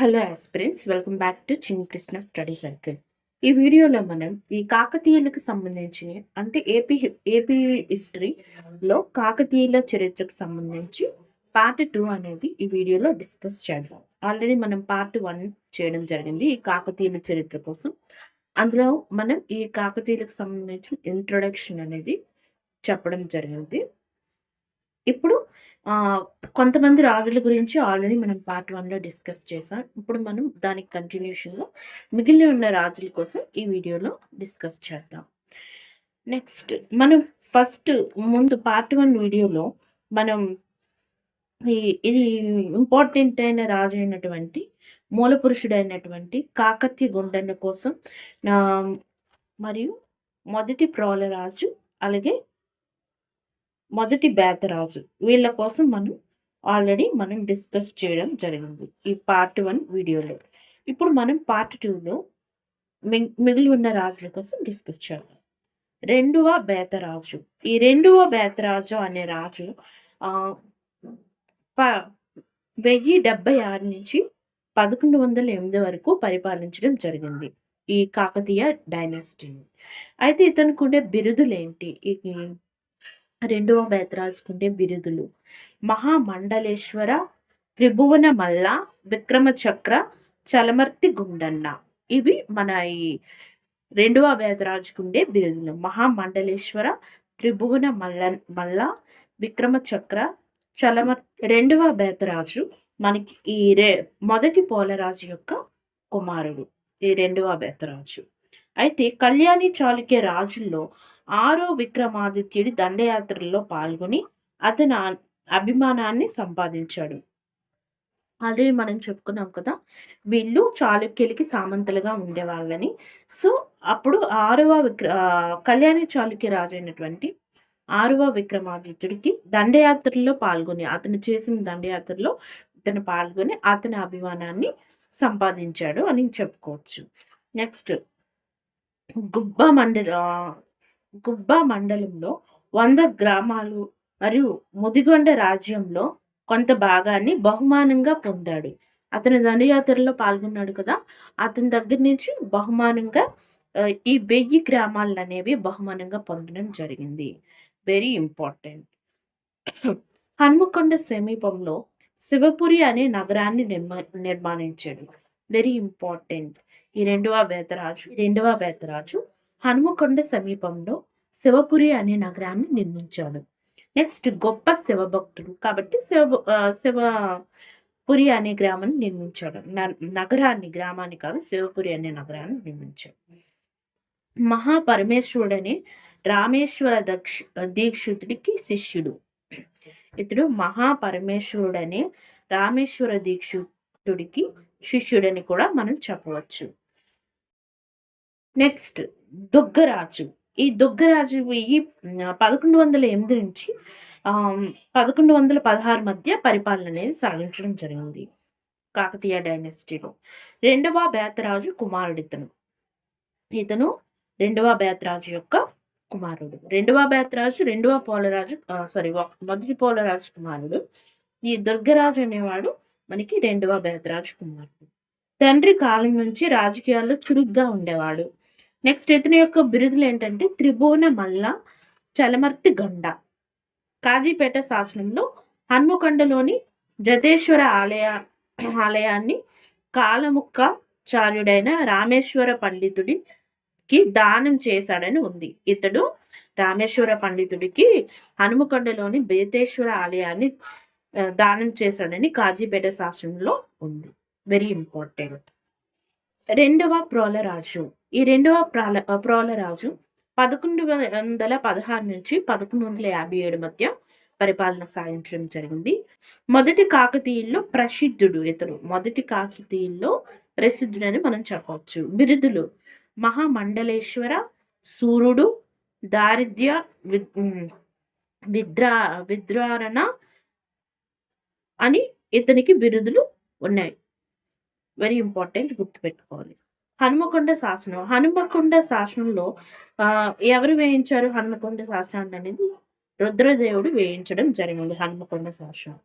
Hello aspirants welcome back to Chinni Krishna study circle ఈ వీడియోలో మనం ఈ కాకతీయులకు సంబంధించి అంటే ఏపీ ఏపీ హిస్టరీలో కాకతీయుల చరిత్రకు సంబంధించి పార్ట్ టూ అనేది ఈ వీడియోలో డిస్కస్ చేద్దాం. ఆల్రెడీ మనం పార్ట్ వన్ చేయడం జరిగింది ఈ కాకతీయుల చరిత్ర కోసం. అందులో మనం ఈ కాకతీయులకు సంబంధించిన ఇంట్రొడక్షన్ అనేది చెప్పడం జరిగింది. ఇప్పుడు కొంతమంది రాజుల గురించి ఆల్రెడీ మనం పార్ట్ వన్లో డిస్కస్ చేసాం. ఇప్పుడు మనం దానికి కంటిన్యూషన్లో మిగిలిన ఉన్న రాజుల కోసం ఈ వీడియోలో డిస్కస్ చేద్దాం. నెక్స్ట్ మనం ఫస్ట్ ముందు పార్ట్ వన్ వీడియోలో మనం ఈ ఇది ఇంపార్టెంట్ అయిన రాజు అయినటువంటి మూల పురుషుడైనటువంటి కాకత్య గుండన్న కోసం మరియు మొదటి ప్రోల రాజు అలాగే మొదటి బేతరాజు వీళ్ళ కోసం మనం ఆల్రెడీ మనం డిస్కస్ చేయడం జరిగింది ఈ పార్ట్ వన్ వీడియోలో. ఇప్పుడు మనం పార్ట్ టూలో మిగిలి ఉన్న రాజుల కోసం డిస్కస్ చేద్దాం. రెండవ బేతరాజు ఈ రెండవ బేతరాజు అనే రాజు ప వెయ్యి డెబ్బై ఆరు నుంచి పదకొండు వందల ఎనిమిది వరకు పరిపాలించడం జరిగింది ఈ కాకతీయ డైనాసిటీని. అయితే ఇతనుకుండే ఉండే బిరుదులు ఏంటి? ఈ రెండవ బేతరాజుకుండే బిరుదులు. మహామండలేశ్వర త్రిభువన మల్ల విక్రమచక్ర చలమర్తి గుండన్న. ఇవి మన ఈ రెండవ బేతరాజుకుండే బిరుదులు. మహామండలేశ్వర త్రిభువన మల్ల మల్ల విక్రమచక్ర చలమర్ చలమర్తి రెండవ బేతరాజు మనకి ఈ రే మొదటి పోలరాజు యొక్క కుమారుడు. ఈ రెండవ బేతరాజు అయితే కళ్యాణి చాళుక్య రాజుల్లో ఆరో విక్రమాదిత్యుడి దండయాత్రల్లో పాల్గొని అతని అభిమానాన్ని సంపాదించాడు. ఆల్రెడీ మనం చెప్పుకున్నాం కదా వీళ్ళు చాళుక్యులకి సామంతులుగా ఉండేవాళ్ళని. సో అప్పుడు ఆరవ విక్ర కళ్యాణి చాళుక్య రాజు అయినటువంటి ఆరవ విక్రమాదిత్యుడికి దండయాత్రల్లో పాల్గొని అతను చేసిన దండయాత్రలో ఇతను పాల్గొని అతని అభిమానాన్ని సంపాదించాడు అని చెప్పుకోవచ్చు. నెక్స్ట్ గుబ్బ మండల గుబ్బ మండలంలో వంద గ్రామాలు మరియు ముదిగొండ రాజ్యంలో కొంత భాగాన్ని బహుమానంగా పొందాడు. అతను దండయాత్రలో పాల్గొన్నాడు కదా అతని దగ్గర నుంచి బహుమానంగా ఈ వెయ్యి గ్రామాలు అనేవి బహుమానంగా పొందడం జరిగింది. వెరీ ఇంపార్టెంట్ హన్మకొండ సమీపంలో శివపురి అనే నగరాన్ని నిర్మా నిర్మాణించాడు. వెరీ ఇంపార్టెంట్ ఈ రెండవ బేతరాజు రెండవ బేతరాజు హనుమకొండ సమీపంలో శివపురి అనే నగరాన్ని నిర్మించాడు. నెక్స్ట్ గొప్ప శివభక్తుడు కాబట్టి శివ శివ పురి అనే గ్రామాన్ని నిర్మించాడు. న- నగరాన్ని గ్రామాన్ని కాదు శివపురి అనే నగరాన్ని నిర్మించాడు. మహాపరమేశ్వరుడనే రామేశ్వర దక్ష దీక్షితుడికి శిష్యుడు. ఇతడు మహాపరమేశ్వరుడనే రామేశ్వర దీక్షితుడికి శిష్యుడని కూడా మనం చెప్పవచ్చు. నెక్స్ట్ దుగ్గరాజు. ఈ దుగ్గరాజు ఈ పదకొండు వందల ఎనిమిది నుంచి పదకొండు వందల పదహారు మధ్య పరిపాలన అనేది సాగించడం జరిగింది. కాకతీయ డైనెస్టీలో. రెండవ బేతరాజు కుమారుడు ఇతను ఇతను రెండవ బేతరాజు యొక్క కుమారుడు. రెండవ బేతరాజు రెండవ పోలరాజు సారీ మొదటి పోలరాజు కుమారుడు. ఈ దుర్గరాజు అనేవాడు మనకి రెండవ బేతరాజు కుమారుడు. తండ్రి కాలం నుంచి రాజకీయాల్లో చురుగ్గా ఉండేవాడు. నెక్స్ట్ ఇతని యొక్క బిరుదులు ఏంటంటే త్రిభువన మల్ల చలమర్తి గండ. కాజీపేట శాసనంలో హన్మకొండలోని జతేశ్వర ఆలయ ఆలయాన్ని కాలముక్క చార్యుడైన రామేశ్వర పండితుడికి దానం చేశాడని ఉంది. ఇతడు రామేశ్వర పండితుడికి హనుమకొండలోని బేతేశ్వర ఆలయాన్ని దానం చేశాడని కాజీపేట శాసనంలో ఉంది. వెరీ ఇంపార్టెంట్ రెండవ ప్రోలరాజు. ఈ రెండవ ప్రాల ప్రోలరాజు పదకొండు వందల పదహారు నుంచి పదకొండు వందల యాభై ఏడు మధ్య పరిపాలన సాగించడం జరిగింది. మొదటి కాకతీయుల్లో ప్రసిద్ధుడు ఇతడు. మొదటి కాకతీయుల్లో ప్రసిద్ధుడని మనం చెప్పవచ్చు. బిరుదులు మహామండలేశ్వర సూర్యుడు దారిద్ర్య విద్రా విద్రారణ అని ఇతనికి బిరుదులు ఉన్నాయి. వెరీ ఇంపార్టెంట్ గుర్తుపెట్టుకోవాలి. హనుమకొండ శాసనం. హనుమకొండ శాసనంలో ఎవరు వేయించారు? హనుమకొండ శాసనాన్ని అనేది రుద్రదేవుడు వేయించడం జరిగింది హనుమకొండ శాసనం.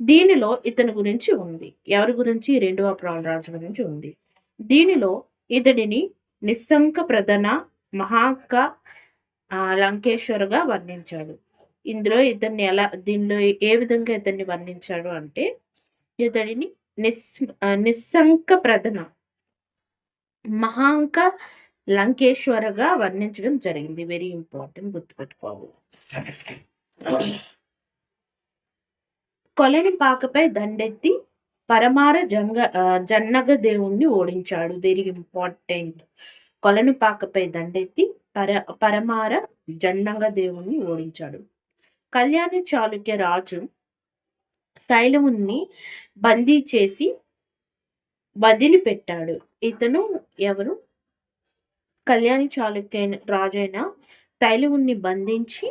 దీనిలో ఇతని గురించి ఉంది. ఎవరి గురించి? రెండవ ప్రాణరాజు గురించి ఉంది. దీనిలో ఇతడిని నిస్సంక ప్రధాన మహాక లంకేశ్వరుగా వర్ణించాడు. ఇందులో ఇతన్ని ఎలా దీనిలో ఏ విధంగా ఇతన్ని వర్ణించాడు అంటే ఇతడిని నిస్ నిస్సంక ప్రధాన మహాంక లంకేశ్వరగా వర్ణించడం జరిగింది. వెరీ ఇంపార్టెంట్ గుర్తుపెట్టుకోవాలి. కొలని పాకపై దండెత్తి పరమార జంగ జన్నగ దేవుణ్ణి ఓడించాడు. వెరీ ఇంపార్టెంట్ కొలను పాకపై దండెత్తి పర పరమార జన్నగ దేవుణ్ణి ఓడించాడు. కళ్యాణి చాళుక్య రాజు తైలముని బందీ చేసి వదిలిపెట్టాడు. ఇతను ఎవరు? కళ్యాణి చాళుక్యైన రాజైన తైలవుణ్ణి బంధించి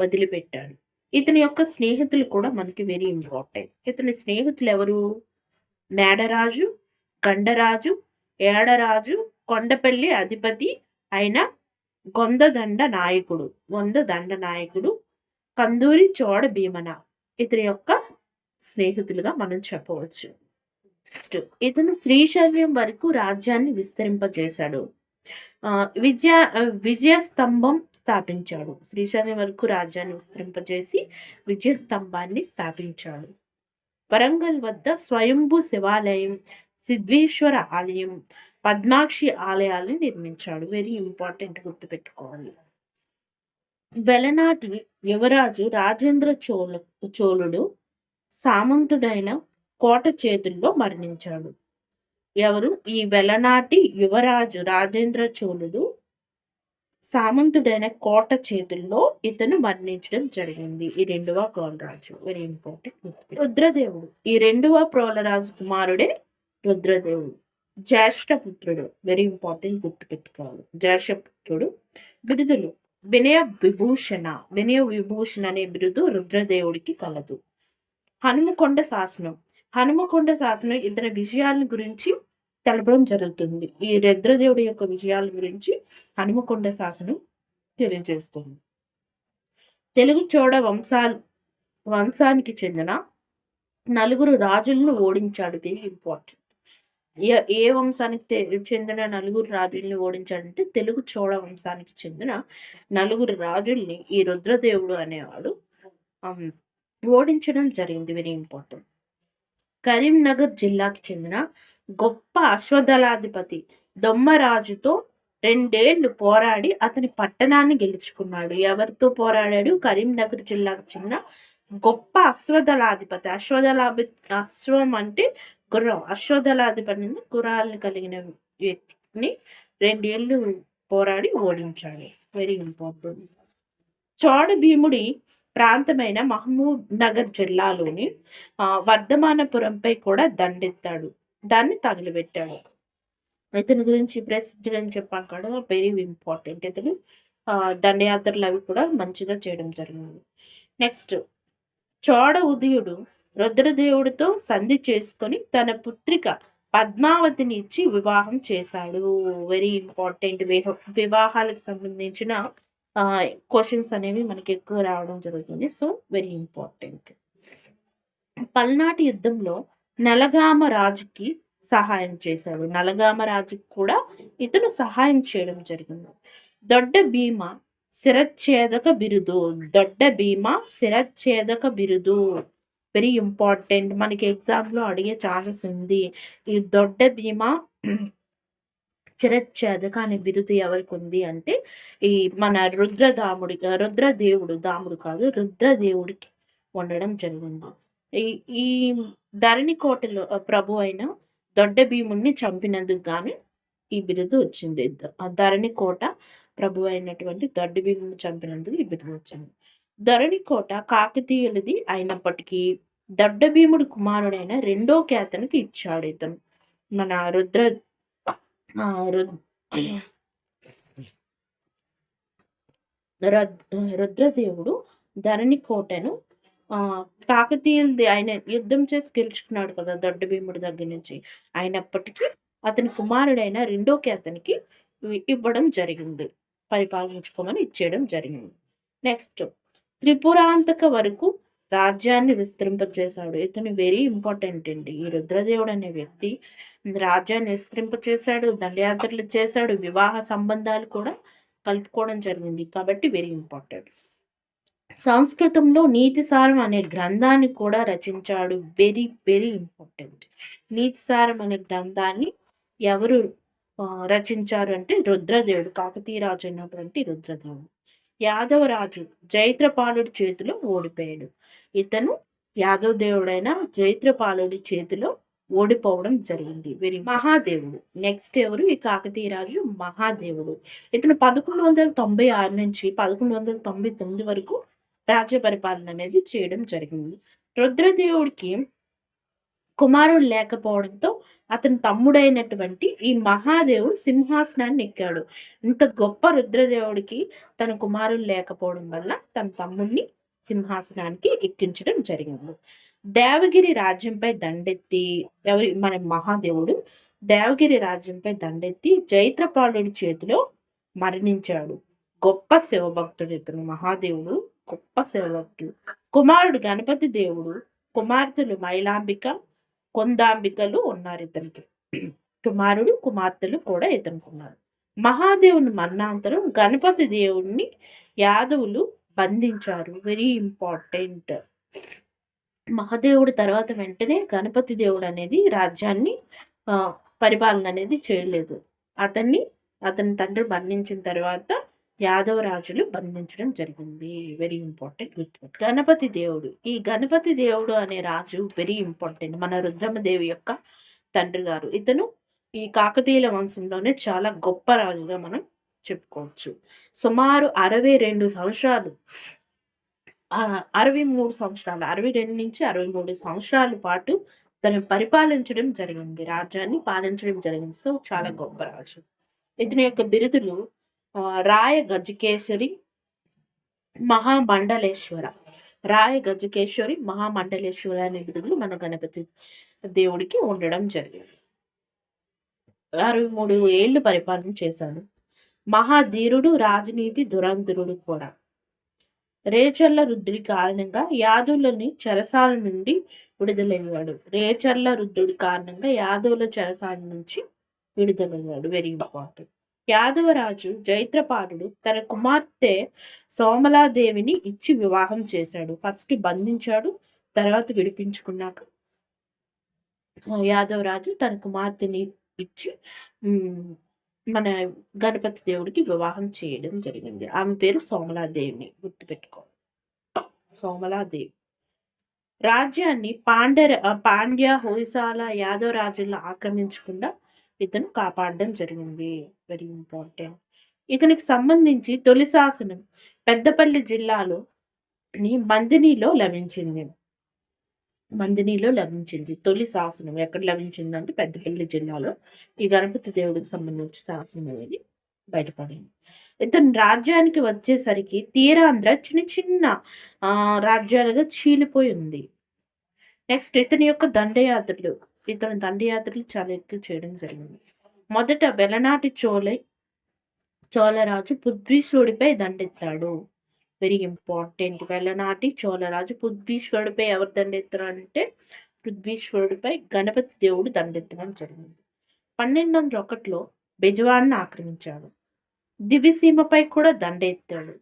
వదిలిపెట్టాడు. ఇతని యొక్క స్నేహితులు కూడా మనకి వెరీ ఇంపార్టెంట్ ఇతని స్నేహితులు ఎవరు? మేడరాజు గండరాజు ఏడరాజు కొండపల్లి అధిపతి అయిన గొందదండ నాయకుడు. గొందదండ నాయకుడు కందూరి చోడ భీమన. ఇతని యొక్క స్నేహితులుగా మనం చెప్పవచ్చు. ఇతను శ్రీశైల్యం వరకు రాజ్యాన్ని విస్తరింపజేశాడు. విజయ విజయస్తంభం స్థాపించాడు. శ్రీశైలం వరకు రాజ్యాన్ని విస్తరింపజేసి విజయస్తంభాన్ని స్థాపించాడు. వరంగల్ వద్ద స్వయంభూ శివాలయం సిద్ధేశ్వర ఆలయం పద్మాక్షి ఆలయాల్ని నిర్మించాడు. వెరీ ఇంపార్టెంట్ గుర్తుపెట్టుకోవాలి. వెలనాటి యువరాజు రాజేంద్ర చోళ చోళుడు సామంతుడైన కోట చేతుల్లో మరణించాడు. ఎవరు? ఈ వెలనాటి యువరాజు రాజేంద్ర చోళుడు సామంతుడైన కోట చేతుల్లో ఇతను మరణించడం జరిగింది. ఈ రెండవ ప్రోలరాజు వెరీ ఇంపార్టెంట్ రుద్రదేవుడు. ఈ రెండవ ప్రోలరాజు కుమారుడే రుద్రదేవుడు. జ్యేష్ఠపుత్రుడు వెరీ ఇంపార్టెంట్ గుర్తుపెట్టుకోవాలి. జ్యేష్ఠపుత్రుడు బిరుదులు. వినయ విభూషణ. వినయ విభూషణ అనే బిరుదు రుద్రదేవుడికి కలదు. హనుమకొండ శాసనం. హనుమకొండ శాసనం ఇతర విషయాల గురించి తెలపడం జరుగుతుంది. ఈ రుద్రదేవుడి యొక్క విజయాల గురించి హనుమకొండ శాసనం తెలియజేస్తుంది. తెలుగు చోడ వంశాల్ వంశానికి చెందిన నలుగురు రాజులను ఓడించాడు. వెరీ ఇంపార్టెంట్ ఏ ఏ వంశానికి చెందిన నలుగురు రాజుల్ని ఓడించాడంటే తెలుగు చోళ వంశానికి చెందిన నలుగురు రాజుల్ని ఈ రుద్రదేవుడు అనేవాడు ఓడించడం జరిగింది. వెరీ ఇంపార్టెంట్ కరీంనగర్ జిల్లాకి చెందిన గొప్ప అశ్వదళాధిపతి దొమ్మరాజుతో రెండేళ్ళు పోరాడి అతని పట్టణాన్ని గెలుచుకున్నాడు. ఎవరితో పోరాడాడు? కరీంనగర్ జిల్లాకు చెందిన గొప్ప అశ్వదళాధిపతి. అశ్వదళాభి అశ్వం అంటే గుర్రం. అశ్వదళాధిపతి గుర్రాలను కలిగిన వ్యక్తిని రెండేళ్ళు పోరాడి ఓడించాడు. వెరీ ఇంపార్టెంట్ చోడ భీముడి ప్రాంతమైన మహమూద్ నగర్ జిల్లాలోని వర్ధమానపురంపై కూడా దండెత్తాడు. దాన్ని తగిలిపెట్టాడు. ఇతని గురించి ప్రసిద్ధుడు అని చెప్పాను కూడా వెరీ ఇంపార్టెంట్ ఇతను. దండయాత్రలు అవి కూడా మంచిగా చేయడం జరిగింది. నెక్స్ట్ చోడ ఉదయుడు రుద్రదేవుడితో సంధి చేసుకొని తన పుత్రిక పద్మావతిని ఇచ్చి వివాహం చేశాడు. వెరీ ఇంపార్టెంట్ వివాహాలకు సంబంధించిన క్వశ్చన్స్ అనేవి మనకి ఎక్కువ రావడం జరుగుతుంది. సో వెరీ ఇంపార్టెంట్ పల్నాటి యుద్ధంలో నలగామ రాజుకి సహాయం చేశాడు. నలగామ రాజుకి కూడా ఇతను సహాయం చేయడం జరిగింది. దొడ్డ భీమ శిరచ్ఛేదక బిరుదు. దొడ్డ భీమ శిరచ్ఛేదక బిరుదు. వెరీ ఇంపార్టెంట్ మనకి ఎగ్జామ్లో అడిగే ఛాన్సెస్ ఉంది. ఈ దొడ్డ భీమ చిరచ్ఛేదక అనే బిరుదు ఎవరికి ఉంది అంటే ఈ మన రుద్రదాముడి రుద్రదేవుడు దాముడు కాదు రుద్రదేవుడికి ఉండడం జరిగింది. ఈ ఈ ధరణి కోటలో ప్రభు అయిన దొడ్డ భీముణ్ణి చంపినందుకు కానీ ఈ బిరుదు వచ్చింది. ధరణి కోట ప్రభు అయినటువంటి దొడ్డ భీముని చంపినందుకు ఈ బిరుదు వచ్చింది. ధరణి కోట కాకతీయులది అయినప్పటికీ దొడ్డ భీముడు కుమారుడైన రెండో ఖ్యాతనికి ఇచ్చాడు ఇతను. మన రుద్ర రుద్రదేవుడు ధరణి కోటను కాకతీయులది ఆయన యుద్ధం చేసి గెలుచుకున్నాడు కదా దొడ్డ భీముడి దగ్గర నుంచి. అయినప్పటికీ అతని కుమారుడైన రెండోకి అతనికి ఇవ్వడం జరిగింది. పరిపాలించుకోమని ఇచ్చేయడం జరిగింది. నెక్స్ట్ త్రిపురాంతక వరకు రాజ్యాన్ని విస్తరింపచేశాడు. ఇతను వెరీ ఇంపార్టెంట్ అండి. ఈ రుద్రదేవుడు అనే వ్యక్తి రాజ్యాన్ని విస్తరింపచేశాడు దండయాత్రలు చేశాడు వివాహ సంబంధాలు కూడా కలుపుకోవడం జరిగింది. కాబట్టి వెరీ ఇంపార్టెంట్. సంస్కృతంలో నీతిసారం అనే గ్రంథాన్ని కూడా రచించాడు. Very very important. నీతిసారం అనే గ్రంథాన్ని ఎవరు రచించారు అంటే రుద్రదేవుడు కాకతీయ రాజు అయినటువంటి రుద్రదేవుడు. యాదవరాజు జైత్రపాలుడి చేతిలో ఓడిపోయాడు. ఇతను యాదవ దేవుడైన జైత్రపాలుడి చేతిలో ఓడిపోవడం జరిగింది. వెరీ మహాదేవుడు. నెక్స్ట్ ఎవరు? ఈ కాకతీయ రాజు మహాదేవుడు. ఇతను పదకొండు వందల తొంభై ఆరు నుంచి పదకొండు వందల తొంభై తొమ్మిది వరకు రాజ్య పరిపాలన అనేది చేయడం జరిగింది. రుద్రదేవుడికి కుమారుడు లేకపోవడంతో అతని తమ్ముడైనటువంటి ఈ మహాదేవుడు సింహాసనాన్ని ఎక్కాడు. ఇంత గొప్ప రుద్రదేవుడికి తన కుమారుడు లేకపోవడం వల్ల తన తమ్ముడిని సింహాసనానికి ఎక్కించడం జరిగింది. దేవగిరి రాజ్యంపై దండెత్తి ఎవరి మన మహాదేవుడు దేవగిరి రాజ్యంపై దండెత్తి జైత్రపాలుడి చేతిలో మరణించాడు. గొప్ప శివభక్తుడు ఇతను మహాదేవుడు గొప్ప శివభక్తుడు. కుమారుడు గణపతి దేవుడు కుమార్తెలు మైలాంబిక కొందాంబికలు ఉన్నారు ఇతనికి. కుమారుడు కుమార్తెలు కూడా ఇతనికి ఉన్నారు. మహాదేవుని మరణాంతరం గణపతి దేవుడిని యాదవులు బంధించారు. Very important. మహాదేవుడు తర్వాత వెంటనే గణపతి దేవుడు అనేది రాజ్యాన్ని పరిపాలన అనేది చేయలేదు. అతన్ని అతని తండ్రి బంధించిన తర్వాత యాదవ రాజులు బంధించడం జరిగింది. వెరీ ఇంపార్టెంట్ గుర్తుపెట్టు గణపతి దేవుడు. ఈ గణపతి దేవుడు అనే రాజు వెరీ ఇంపార్టెంట్. మన రుద్రమదేవి యొక్క తండ్రి గారు. ఇతను ఈ కాకతీయుల వంశంలోనే చాలా గొప్ప రాజుగా మనం చెప్పుకోవచ్చు. సుమారు అరవై రెండు సంవత్సరాలు అరవై మూడు సంవత్సరాలు అరవై రెండు నుంచి అరవై మూడు సంవత్సరాల పాటు తను పరిపాలించడం జరిగింది. రాజ్యాన్ని పాలించడం జరిగింది. సో చాలా గొప్ప రాజు. ఇతని యొక్క బిరుదులు రాయ గజకేశ్వరి మహామండలేశ్వర. రాయ గజకేశ్వరి మహామండలేశ్వర అనే బిరుదులు మన గణపతి దేవుడికి ఉండడం జరిగింది. అరవై మూడు ఏళ్ళు పరిపాలన చేశాడు. మహాధీరుడు రాజనీతి దురంధరుడు కూడా. రేచర్ల రుద్రుడి కారణంగా యాదవులని చెరసాల నుండి విడుదలయ్యాడు. రేచర్ల రుద్రుడి కారణంగా యాదవుల చెరసాల నుంచి విడుదలయ్యాడు వెరీ ఇంపార్టెంట్ యాదవరాజు జైత్రపాలుడు తన కుమార్తె సోమలాదేవిని ఇచ్చి వివాహం చేశాడు. ఫస్ట్ బంధించాడు తర్వాత విడిపించుకున్నాక యాదవరాజు తన కుమార్తెని ఇచ్చి మన గణపతి దేవుడికి వివాహం చేయడం జరిగింది. ఆమె పేరు సోమలాదేవిని గుర్తుపెట్టుకో. సోమలాదేవి. రాజ్యాన్ని పాండర పాండ్య హోయసాల యాదవ్ రాజులను ఆక్రమించకుండా ఇతను కాపాడడం జరిగింది. వెరీ ఇంపార్టెంట్ ఇతనికి సంబంధించి తొలి శాసనం పెద్దపల్లి జిల్లాలో మందినిలో లభించింది. మందినిలో లభించింది. తొలి శాసనం ఎక్కడ లభించింది అంటే పెద్దపల్లి జిల్లాలో. ఈ గణపతి దేవుడికి సంబంధించి శాసనం అనేది బయటపడింది. ఇతను రాజ్యానికి వచ్చేసరికి తీరాంధ్ర చిన్న చిన్న రాజ్యాలుగా చీలిపోయి ఉంది. నెక్స్ట్ ఇతని యొక్క దండయాత్రలు. ఇతని దండయాత్రలు చాలా ఎక్కువ చేయడం జరిగింది. మొదట వెలనాటి చోళై చోళరాజు పృథ్వీశ్వరుడిపై దండెత్తాడు. వెరీ ఇంపార్టెంట్ వెళ్ళనాటి చోళరాజు పృథ్వీశ్వరుడిపై ఎవరు దండెత్తారంటే పృథ్వీశ్వరుడిపై గణపతి దేవుడు దండెత్తడం జరిగింది. పన్నెండు వందల ఒకటిలో బెజవాన్ని ఆక్రమించాడు. దివిసీమపై కూడా దండెత్తాడు.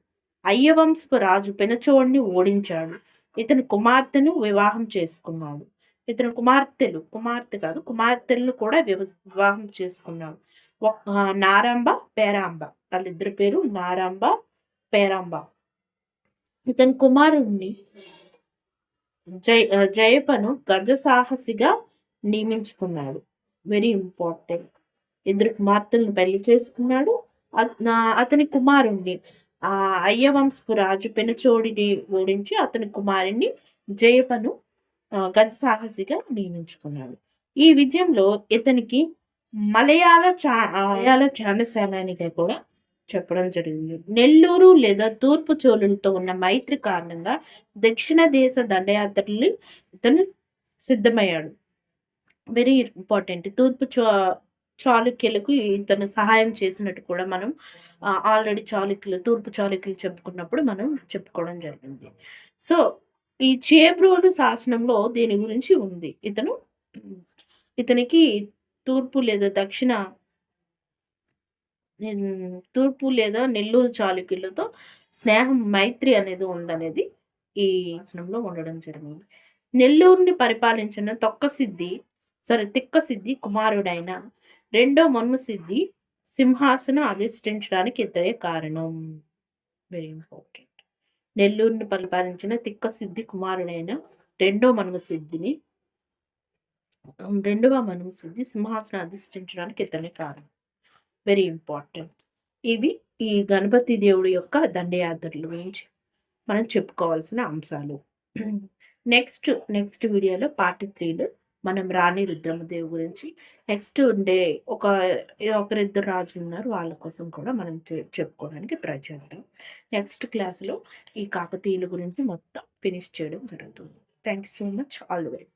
అయ్యవంశపు రాజు పెనచోడిని ఓడించాడు. ఇతని కుమార్తెను వివాహం చేసుకున్నాడు. ఇతని కుమార్తెలు కుమార్తె కాదు కుమార్తెలను కూడా వివాహం చేసుకున్నాడు. నారాంబ పేరాంబ వాళ్ళిద్దరి పేరు నారాంబ పేరాంబ. ఇతని కుమారుణ్ణి జయ జయపను గజ సాహసిగా నియమించుకున్నాడు. వెరీ ఇంపార్టెంట్ ఇద్దరు కుమార్తెలను పెళ్ళి చేసుకున్నాడు. అతని కుమారుణ్ణి ఆ అయ్యవంశపు రాజు పెనచోడిని ఓడించి అతని కుమారుణ్ణి జయపను గజ సాహసిగా నియమించుకున్నాడు. ఈ విజయంలో ఇతనికి మలయాళ చా మలయాళ చాండసేనానిగా కూడా చెప్పడం జరిగింది నెల్లూరు లేదా తూర్పు చోళులతో ఉన్న మైత్రి కారణంగా దక్షిణ దేశ దండయాత్రలు ఇతను సిద్ధమయ్యాడు వెరీ ఇంపార్టెంట్ తూర్పు చో చాళుక్యులకు ఇతను సహాయం చేసినట్టు కూడా మనం ఆల్రెడీ చాళుక్యులు, తూర్పు చాళుక్యులు చెప్పుకున్నప్పుడు మనం చెప్పుకోవడం జరిగింది. సో, ఈ చేబ్రోలు శాసనంలో దీని గురించి ఉంది. ఇతను ఇతనికి తూర్పు లేదా దక్షిణ తూర్పు లేదా నెల్లూరు చాళుక్యులతో స్నేహం, మైత్రి అనేది ఉందనేది ఈ శాసనంలో ఉండడం జరిగింది. నెల్లూరుని పరిపాలించిన తొక్కసిద్ధి సరే తిక్కసిద్ధి కుమారుడైన రెండో మన్మసిద్ది సింహాసనం అధిష్ఠించడానికి ఇద్దరే కారణం. Very important. నెల్లూరుని పరిపాలించిన తిక్కసిద్ధి కుమారుడైన రెండో మన్మసిద్దిని రెండవ మన్మసిద్ది సింహాసనం అధిష్ఠించడానికి ఇతనే కారణం. Very important. ఇవి ఈ గణపతి దేవుడి యొక్క దండయాత్రల గురించి మనం చెప్పుకోవాల్సిన అంశాలు. నెక్స్ట్, నెక్స్ట్ వీడియోలో పార్ట్ త్రీలో మనం రాణి రుద్రమదేవి గురించి నెక్స్ట్ ఉండే ఒక ఒకరిద్దరు రాజులున్నారు. వాళ్ళ కోసం కూడా మనం చెప్పుకోవడానికి ట్రై చేద్దాం. నెక్స్ట్ క్లాస్‌లో ఈ కాకతీయుల గురించి మొత్తం ఫినిష్ చేయడం జరుగుతుంది. Thank you so much. All the very